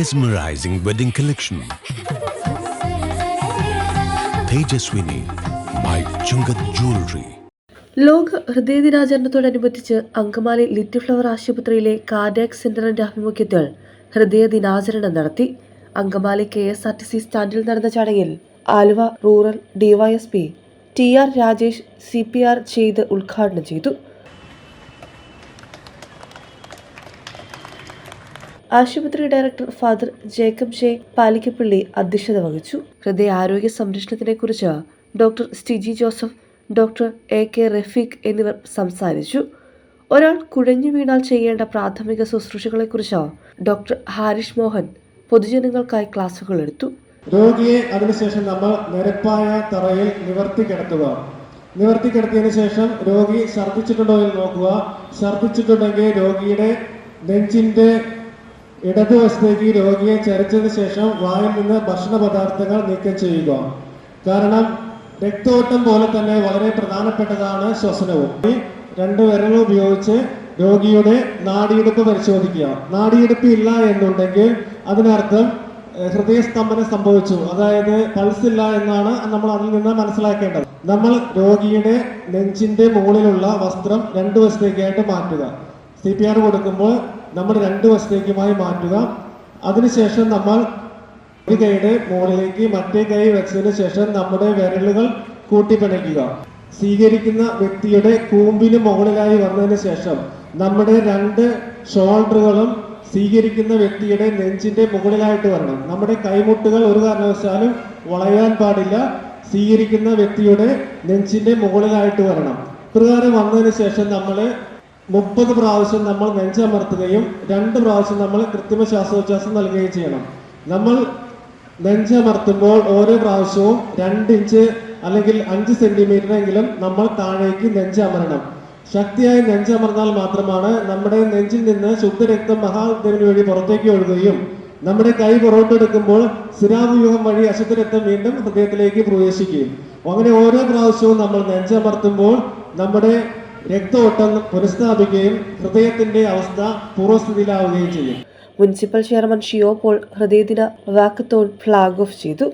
Mesmerizing wedding collection. Tejaswini by Chungat Jewelry. ലോക ഹൃദയ ദിനാചരണത്തോടനുബന്ധിച്ച് അങ്കമാലി ലിറ്റിൽ ഫ്ലവർ ആശുപത്രിയിലെ കാർഡിയാക് സെന്ററിന്റെ ആഭിമുഖ്യത്തിൽ ഹൃദയ ദിനാചരണം നടത്തി Angamaly K S R T C സ്റ്റാൻഡിൽ നടന്ന ചടങ്ങിൽ Aluva rural DYSP T R Rajesh C P R ചെയ്ത് ഉദ്ഘാടനം ചെയ്തു ആശുപത്രി director father Jacob J Palikkappally അധ്യക്ഷത വഹിച്ചു. ഹൃദയാരോഗ്യ സംരക്ഷണത്തിനെക്കുറിച്ച് doctor Stiji Joseph doctor A K Rafeeq എന്നിവർ സംസാരിച്ചു. ഒരാൾ കുഴഞ്ഞു വീണാൽ ചെയ്യേണ്ട പ്രാഥമിക ശുശ്രൂഷകളെക്കുറിച്ച് ഡോക്ടർ ഹാരിഷ് മോഹൻ പൊതുജനങ്ങൾക്കായി ക്ലാസുകൾ എടുത്തു. രോഗിയെ അതിനുശേഷം നമ്മൾ നിരപ്പായ തറയിൽ നിവർത്തി കിടത്തുക. നിവർത്തി കിടത്തിയതിന് ശേഷം രോഗി ഛർദ്ദിച്ചിട്ടുണ്ടോ എന്ന് നോക്കുക. ഛർദ്ദിച്ചിട്ടുണ്ടെങ്കിൽ രോഗിയുടെ നെഞ്ചിന്റെ ഇടതുവശത്തേക്ക് രോഗിയെ ചരിച്ചതിന് ശേഷം വായിൽ നിന്ന് ഭക്ഷണ പദാർത്ഥങ്ങൾ നീക്കം ചെയ്യുക. കാരണം രക്തോട്ടം പോലെ തന്നെ വളരെ പ്രധാനപ്പെട്ടതാണ് ശ്വസനവും. ഈ രണ്ട് വിരൽ ഉപയോഗിച്ച് രോഗിയുടെ നാടിയെടുപ്പ് പരിശോധിക്കുക. നാടിയെടുപ്പ് ഇല്ല എന്നുണ്ടെങ്കിൽ അതിനർത്ഥം ഹൃദയസ്തംഭനം സംഭവിച്ചു. അതായത് പൾസ് ഇല്ല എന്നാണ് നമ്മൾ അതിൽ നിന്ന് മനസ്സിലാക്കേണ്ടത്. നമ്മൾ രോഗിയുടെ നെഞ്ചിന്റെ മുകളിലുള്ള വസ്ത്രം രണ്ടു വശത്തേക്കായിട്ട് മാറ്റുക. സി പി ആർ കൊടുക്കുമ്പോൾ നമ്മൾ രണ്ട് വശത്തേക്കുമായി മാറ്റുക. അതിനുശേഷം നമ്മൾ ഒരു കൈയുടെ മുകളിലേക്ക് മറ്റേ കൈ വെച്ചതിന് ശേഷം നമ്മുടെ വിരലുകൾ കൂട്ടിപ്പിണയ്ക്കുക. സ്വീകരിക്കുന്ന വ്യക്തിയുടെ കൂമ്പിന് മുകളിലായി വന്നതിന് ശേഷം നമ്മുടെ രണ്ട് ഷോൾഡറുകളും സ്വീകരിക്കുന്ന വ്യക്തിയുടെ നെഞ്ചിന്റെ മുകളിലായിട്ട് വരണം. നമ്മുടെ കൈമുട്ടുകൾ ഒരു കാരണവശാലും വളയാൻ പാടില്ല. സ്വീകരിക്കുന്ന വ്യക്തിയുടെ നെഞ്ചിന്റെ മുകളിലായിട്ട് വരണം. ഇപ്രകാരം വന്നതിന് ശേഷം നമ്മൾ മുപ്പത് പ്രാവശ്യം നമ്മൾ നെഞ്ചമർത്തുകയും രണ്ട് പ്രാവശ്യം നമ്മൾ കൃത്രിമ ശ്വാസോച്ഛ്വാസം നൽകുകയും ചെയ്യണം. നമ്മൾ നെഞ്ചമർത്തുമ്പോൾ ഓരോ പ്രാവശ്യവും രണ്ട് ഇഞ്ച് അല്ലെങ്കിൽ അഞ്ച് സെന്റിമീറ്റർ എങ്കിലും നമ്മൾ താഴേക്ക് നെഞ്ചമരണം. ശക്തിയായി നെഞ്ചമർന്നാൽ മാത്രമാണ് നമ്മുടെ നെഞ്ചിൽ നിന്ന് ശുദ്ധരക്തം മഹാദേവിന് വഴി പുറത്തേക്ക് ഒഴുകുകയും നമ്മുടെ കൈ പുറത്തെടുക്കുമ്പോൾ സിരാവ്യൂഹം വഴി അശുദ്ധരക്തം വീണ്ടും ഹൃദയത്തിലേക്ക് പ്രവേശിക്കുകയും. അങ്ങനെ ഓരോ പ്രാവശ്യവും നമ്മൾ നെഞ്ചമർത്തുമ്പോൾ നമ്മുടെ രക്തഓട്ടം പുനഃസ്ഥാപിക്കുകയും ഹൃദയത്തിന്റെ അവസ്ഥ പൂർവസ്ഥിതിയിലാവുകയും ചെയ്യും. മുനിസിപ്പൽ ചെയർമാൻ ഷിയോ പോൾ ഹൃദയദിന വാക്കത്തോൺ ഫ്ലാഗ് ഓഫ് ചെയ്തു.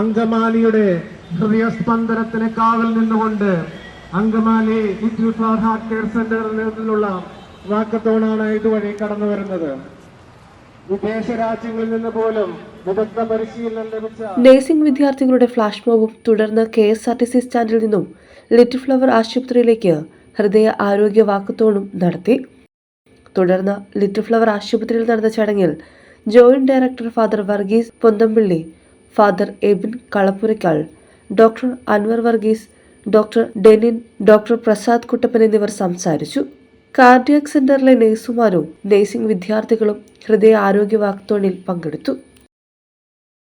അങ്കമാലിയുടെ ഹൃദയസ്പന്ദനത്തിന് കാവൽ നിന്നുകൊണ്ട് Angamaly institute for heart care സെന്ററിൽ നിന്നുള്ള വാക്കത്തോണാണ് ഇതുവഴി കടന്നു വരുന്നത്. വിദേശ രാജ്യങ്ങളിൽ നിന്ന് പോലും വിദഗ്ധ പരിശീലനം ലഭിച്ച നഴ്സിംഗ് വിദ്യാർത്ഥികളുടെ ഫ്ലാഷ് മോബും തുടർന്ന് K S R T C സ്റ്റാൻഡിൽ നിന്നും ലിറ്റിൽ ഫ്ലവർ ആശുപത്രിയിലേക്ക് ഹൃദയ ആരോഗ്യ വാക്കത്തോണും നടത്തി. തുടർന്ന് ലിറ്റിൽ ഫ്ലവർ ആശുപത്രിയിൽ നടന്ന ചടങ്ങിൽ joint director father Varghese Ponthampilly father Ebin Kalappurakkal doctor Anwar Varghese doctor Denin doctor Prasad Kuttappan എന്നിവർ സംസാരിച്ചു. കാർഡിയാക് സെന്ററിലെ നഴ്സുമാരും നഴ്സിംഗ് വിദ്യാർത്ഥികളും ഹൃദയ ആരോഗ്യ വാക്തോണിൽ പങ്കെടുത്തു.